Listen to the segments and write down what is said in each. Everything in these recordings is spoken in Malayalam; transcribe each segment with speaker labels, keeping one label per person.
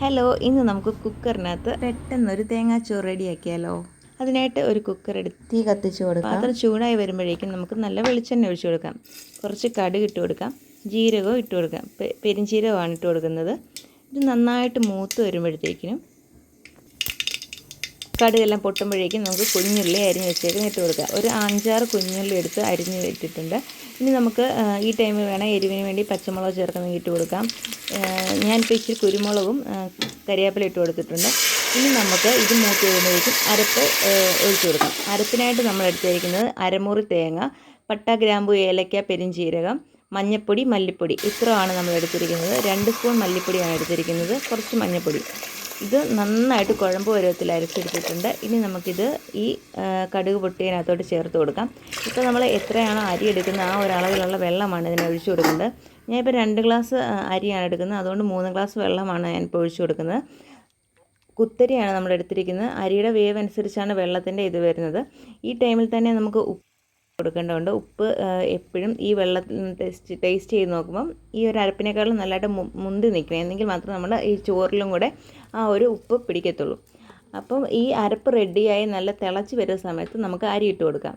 Speaker 1: ഹലോ ഇന്ന് നമുക്ക് കുക്കറിനകത്ത് പെട്ടെന്നൊരു തേങ്ങാച്ചോറ് റെഡിയാക്കിയാലോ? അതിനായിട്ട് ഒരു കുക്കർ എടുത്ത് തീ കത്തിച്ച് കൊടുക്കാം. പാത്രം ചൂടായി വരുമ്പോഴേക്കും നമുക്ക് നല്ല വെളിച്ചെണ്ണ ഒഴിച്ചു കൊടുക്കാം. കുറച്ച് കടുക് ഇട്ട് കൊടുക്കാം. ജീരകവും ഇട്ട് കൊടുക്കാം. പെരിഞ്ചീരകമാണ് ഇട്ട് കൊടുക്കുന്നത്. ഇത് നന്നായിട്ട് മൂത്ത് വരുമ്പോഴത്തേക്കിനും കടുകെല്ലാം പൊട്ടുമ്പോഴേക്കും നമുക്ക് കുഞ്ഞുള്ളി അരിഞ്ഞ് വെച്ചേക്ക് ഇട്ട് കൊടുക്കുക. ഒരു അഞ്ചാറ് കുഞ്ഞുള്ളി എടുത്ത് അരിഞ്ഞ് വെച്ചിട്ടുണ്ട്. ഇനി നമുക്ക് ഈ ടൈമിൽ വേണം എരിവിന് വേണ്ടി പച്ചമുളക് ചേർക്കുന്ന ഇട്ട് കൊടുക്കാം. ഞാനിപ്പോൾ ഇച്ചിരി കുരുമുളകും കരിയാപ്പില ഇട്ട് കൊടുത്തിട്ടുണ്ട്. ഇനി നമുക്ക് ഇത് മൂത്ത് വരുമ്പോഴേക്കും അരപ്പ് ഒഴിച്ചു കൊടുക്കാം. അരപ്പിനായിട്ട് നമ്മൾ എടുത്തിരിക്കുന്നത് അരമുറി തേങ്ങ പട്ട ഗ്രാമ്പു ഏലക്ക പെരിഞ്ചീരകം മഞ്ഞപ്പൊടി മല്ലിപ്പൊടി. ഇത്രയാണ് നമ്മൾ എടുത്തിരിക്കുന്നത്. രണ്ട് സ്പൂൺ മല്ലിപ്പൊടിയാണ് എടുത്തിരിക്കുന്നത്. കുറച്ച് മഞ്ഞപ്പൊടി. ഇത് നന്നായിട്ട് കുഴമ്പ് പരുവത്തിൽ അരച്ചെടുത്തിട്ടുണ്ട്. ഇനി നമുക്കിത് ഈ കടുക് പൊട്ടിയതിനകത്തോട്ട് ചേർത്ത് കൊടുക്കാം. ഇപ്പോൾ നമ്മൾ എത്രയാണോ അരി എടുക്കുന്നത് ആ ഒരളവിലുള്ള വെള്ളമാണ് ഇതിന് ഒഴിച്ചു ഞാൻ ഞാനിപ്പോൾ രണ്ട് ഗ്ലാസ് അരിയാണ് എടുക്കുന്നത്. അതുകൊണ്ട് മൂന്ന് ഗ്ലാസ് വെള്ളമാണ് ഞാനിപ്പോൾ ഒഴിച്ചു കൊടുക്കുന്നത്. കുത്തരിയാണ് നമ്മൾ എടുത്തിരിക്കുന്നത്. അരിയുടെ വേവ് അനുസരിച്ചാണ് വെള്ളത്തിന്റെ ഇത് വരുന്നത്. ഈ ടൈമിൽ തന്നെ നമുക്ക് കൊടുക്കേണ്ടതുണ്ട്. ഉപ്പ് എപ്പോഴും ഈ വെള്ളത്തിൽ ടേസ്റ്റ് ടേസ്റ്റ് ചെയ്ത് നോക്കുമ്പം ഈ ഒരു അരപ്പിനേക്കാളും നല്ലതായിട്ട് മുന്തി നിൽക്കണം. എന്നെങ്കിൽ മാത്രം നമ്മൾ ഈ ചോറിലും കൂടെ ആ ഒരു ഉപ്പ് പിടിക്കത്തുള്ളൂ. അപ്പം ഈ അരപ്പ് റെഡിയായി നല്ല തിളച്ച് വരുന്ന സമയത്ത് നമുക്ക് അരി ഇട്ട് കൊടുക്കാം.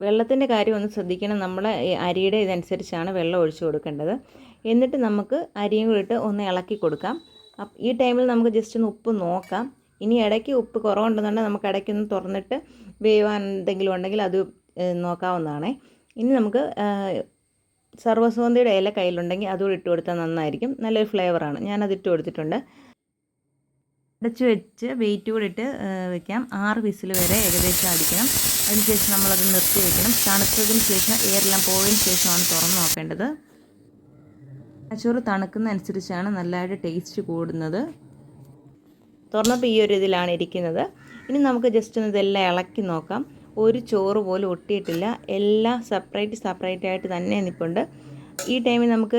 Speaker 1: വെള്ളത്തിന്റെ കാര്യം ഒന്ന് ശ്രദ്ധിക്കണം. നമ്മൾ അരിയുടെ ഇതനുസരിച്ചാണ് വെള്ളം ഒഴിച്ചു കൊടുക്കേണ്ടത്. എന്നിട്ട് നമുക്ക് അരിയും കൂടി ഇട്ട് ഒന്ന് ഇളക്കി കൊടുക്കാം. ഈ ടൈമിൽ നമുക്ക് ജസ്റ്റ് ഒന്ന് ഉപ്പ് നോക്കാം. ഇനി ഇടയ്ക്ക് ഉപ്പ് കുറവുണ്ടെന്നുണ്ടെങ്കിൽ നമുക്ക് ഇടയ്ക്കൊന്ന് തുറന്നിട്ട് വേവാൻ എന്തെങ്കിലും ഉണ്ടെങ്കിൽ അത് നോക്കാവുന്നതാണേ. ഇനി നമുക്ക് സർവസുഗന്ധിയുടെ ഇല കയ്യിലുണ്ടെങ്കിൽ അതുകൂടി ഇട്ട് കൊടുത്താൽ നന്നായിരിക്കും. നല്ലൊരു ഫ്ലേവറാണ്. ഞാനത് ഇട്ട് കൊടുത്തിട്ടുണ്ട്. അടച്ച് വെച്ച് വെയിറ്റ് കൂടി ഇട്ട് വെക്കാം. ആറ് വിസിൽ വരെ ഏകദേശം അടിക്കണം. അതിനുശേഷം നമ്മളത് നിർത്തി വെക്കണം. തണുത്തതിന് ശേഷം എയറെല്ലാം പോയതിന് ശേഷമാണ് തുറന്ന് നോക്കേണ്ടത്. ചോറ് തണുക്കുന്ന അനുസരിച്ചാണ് നല്ലതായിട്ട് ടേസ്റ്റ് കൂടുന്നത്. തുറന്നപ്പോൾ ഈ ഒരു ഇതിലാണ് ഇരിക്കുന്നത്. ഇനി നമുക്ക് ജസ്റ്റ് ഒന്ന് ഇതെല്ലാം ഇളക്കി നോക്കാം. ഒരു ചോറ് പോലും ഒട്ടിയിട്ടില്ല. എല്ലാം സെപ്പറേറ്റ് സെപ്പറേറ്റ് ആയിട്ട് തന്നെ നിൽപ്പുണ്ട് ഈ ടൈമിൽ നമുക്ക്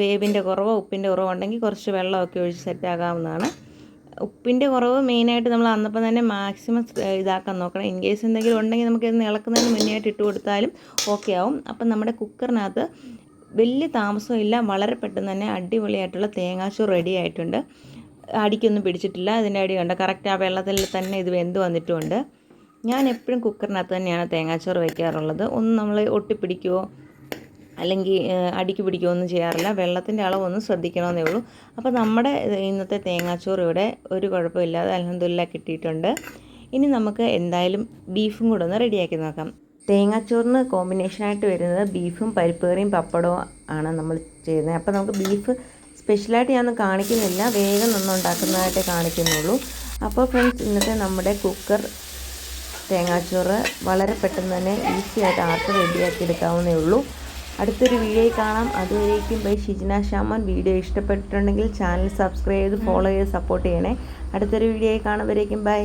Speaker 1: വേവിന്റെ കുറവോ ഉപ്പിന്റെ കുറവോ ഉണ്ടെങ്കിൽ കുറച്ച് വെള്ളമൊക്കെ ഒഴിച്ച് സെറ്റാകാവുന്നതാണ് ഉപ്പിന്റെ കുറവ് മെയിനായിട്ട് നമ്മൾ അന്നപ്പം തന്നെ മാക്സിമം ഇതാക്കാൻ നോക്കണം. ഇൻ കേസ് എന്തെങ്കിലും ഉണ്ടെങ്കിൽ നമുക്ക് ഇത് ഇളക്കുന്നതിന് മുന്നേ ആയിട്ട് ഇട്ട് കൊടുത്താലും ഓക്കെ ആവും. അപ്പം നമ്മുടെ കുക്കറിനകത്ത് വലിയ താമസമില്ല വളരെ പെട്ടെന്ന് തന്നെ അടിപൊളിയായിട്ടുള്ള തേങ്ങാച്ചോറ് റെഡി ആയിട്ടുണ്ട്. അടിക്കൊന്നും പിടിച്ചിട്ടില്ല. ഇതിന്റെ അടി കണ്ട? കറക്റ്റ് ആ വെള്ളത്തിൽ തന്നെ ഇത് വെന്ത് വന്നിട്ടുമുണ്ട്. ഞാൻ എപ്പോഴും കുക്കറിനകത്ത് തന്നെയാണ് തേങ്ങാച്ചോറ് വയ്ക്കാറുള്ളത് ഒന്ന് നമ്മൾ ഒട്ടിപ്പിടിക്കുമോ അല്ലെങ്കിൽ അടിക്ക് പിടിക്കുകയോ ഒന്നും ചെയ്യാറില്ല. വെള്ളത്തിന്റെ അളവൊന്നും ശ്രദ്ധിക്കണമെന്നേ ഉള്ളൂ. അപ്പോൾ നമ്മുടെ ഇന്നത്തെ തേങ്ങാച്ചോറ് ഇവിടെ ഒരു കുഴപ്പമില്ലാതെ അലഹദില്ല കിട്ടിയിട്ടുണ്ട്. ഇനി നമുക്ക് എന്തായാലും ബീഫും കൂടെ ഒന്ന് റെഡിയാക്കി നോക്കാം. തേങ്ങാച്ചോറിന് കോമ്പിനേഷനായിട്ട് വരുന്നത് ബീഫും പരിപ്പ് കറിയും പപ്പടവും ആണ് നമ്മൾ ചെയ്യുന്നത്. അപ്പോൾ നമുക്ക് ബീഫ് സ്പെഷ്യലായിട്ട് ഞാനൊന്നും കാണിക്കുന്നില്ല. വേഗം നന്നുണ്ടാക്കുന്നതായിട്ടേ കാണിക്കുന്നുള്ളൂ. അപ്പോൾ ഫ്രണ്ട്സ് ഇന്നത്തെ നമ്മുടെ കുക്കർ തേങ്ങാച്ചോറ് വളരെ പെട്ടെന്ന് തന്നെ ഈസി ആയിട്ട് ആർക്ക് റെഡിയാക്കി എടുക്കാവുന്നേ ഉള്ളൂ. അടുത്തൊരു വീഡിയോയിൽ കാണാം. അതുവരേക്കും ബൈ ഷിജിന ഷാമൻ. വീഡിയോ ഇഷ്ടപ്പെട്ടിട്ടുണ്ടെങ്കിൽ ചാനൽ സബ്സ്ക്രൈബ് ചെയ്ത് ഫോളോ ചെയ്ത് സപ്പോർട്ട് ചെയ്യണേ. അടുത്തൊരു വീഡിയോയിൽ കാണുമ്പോഴേക്കും ബൈ.